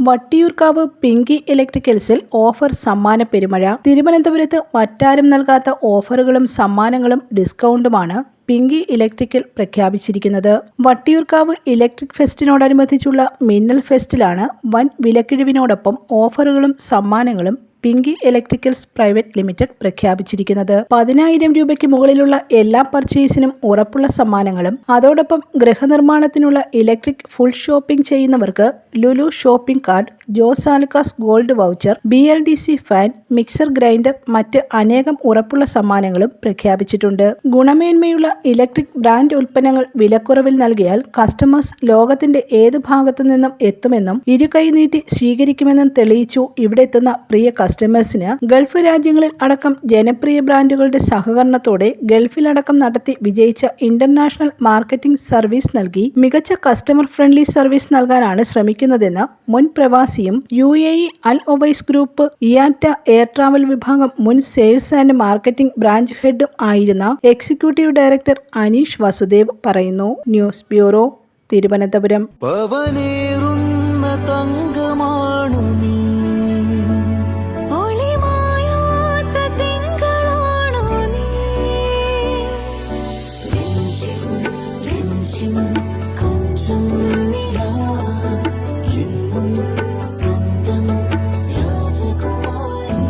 Vattiyoorkavu Pinky ഇലക്ട്രിക്കൽസിൽ offer സമ്മാന പെരുമഴ. തിരുവനന്തപുരത്ത് മറ്റാരും നൽകാത്ത ഓഫറുകളും സമ്മാനങ്ങളും ഡിസ്കൗണ്ടുമാണ് പിങ്കി ഇലക്ട്രിക്കൽ പ്രഖ്യാപിച്ചിരിക്കുന്നത്. വട്ടിയൂർക്കാവ് ഇലക്ട്രിക് ഫെസ്റ്റിനോടനുബന്ധിച്ചുള്ള മിന്നൽ ഫെസ്റ്റിലാണ് വൻ വിലക്കിഴിവിനോടൊപ്പം ഓഫറുകളും സമ്മാനങ്ങളും പിങ്കി ഇലക്ട്രിക്കൽസ് പ്രൈവറ്റ് ലിമിറ്റഡ് പ്രഖ്യാപിച്ചിരിക്കുന്നത്. പതിനായിരം രൂപയ്ക്ക് മുകളിലുള്ള എല്ലാ പർച്ചേസിനും ഉറപ്പുള്ള സമ്മാനങ്ങളും അതോടൊപ്പം ഗൃഹനിർമ്മാണത്തിനുള്ള ഇലക്ട്രിക് ഫുൾ ഷോപ്പിംഗ് ചെയ്യുന്നവർക്ക് Lulu shopping card Jos gold voucher B L D C fan mixer grinder മറ്റ് അനേകം ഉറപ്പുള്ള സമ്മാനങ്ങളും പ്രഖ്യാപിച്ചിട്ടുണ്ട്. ഗുണമേന്മയുള്ള ഇലക്ട്രിക് ബ്രാൻഡ് ഉൽപ്പന്നങ്ങൾ വിലക്കുറവിൽ നൽകിയാൽ കസ്റ്റമേഴ്സ് ലോകത്തിന്റെ ഏത് ഭാഗത്തു നിന്നും എത്തുമെന്നും ഇരുകൈ നീട്ടി സ്വീകരിക്കുമെന്നും തെളിയിച്ചു ഇവിടെ എത്തുന്ന പ്രിയ കസ്റ്റമേഴ്സിന് ഗൾഫ് രാജ്യങ്ങളിൽ അടക്കം ജനപ്രിയ ബ്രാൻഡുകളുടെ സഹകരണത്തോടെ ഗൾഫിലടക്കം നടത്തി വിജയിച്ച ഇന്റർനാഷണൽ മാർക്കറ്റിംഗ് സർവീസ് നൽകി മികച്ച കസ്റ്റമർ ഫ്രണ്ട്ലി സർവീസ് നൽകാനാണ് ശ്രമിക്കുന്നതെന്ന് മുൻ പ്രവാസിയും U A E Al Owais group IATA air travel വിഭാഗം മുൻ സെയിൽസ് ആൻഡ് മാർക്കറ്റിംഗ് ബ്രാഞ്ച് ഹെഡും ആയിരുന്ന എക്സിക്യൂട്ടീവ് ഡയറക്ടർ അനീഷ് വസുദേവ് പറയുന്നു. News bureau Thiruvananthapuram. രാജകുമാരി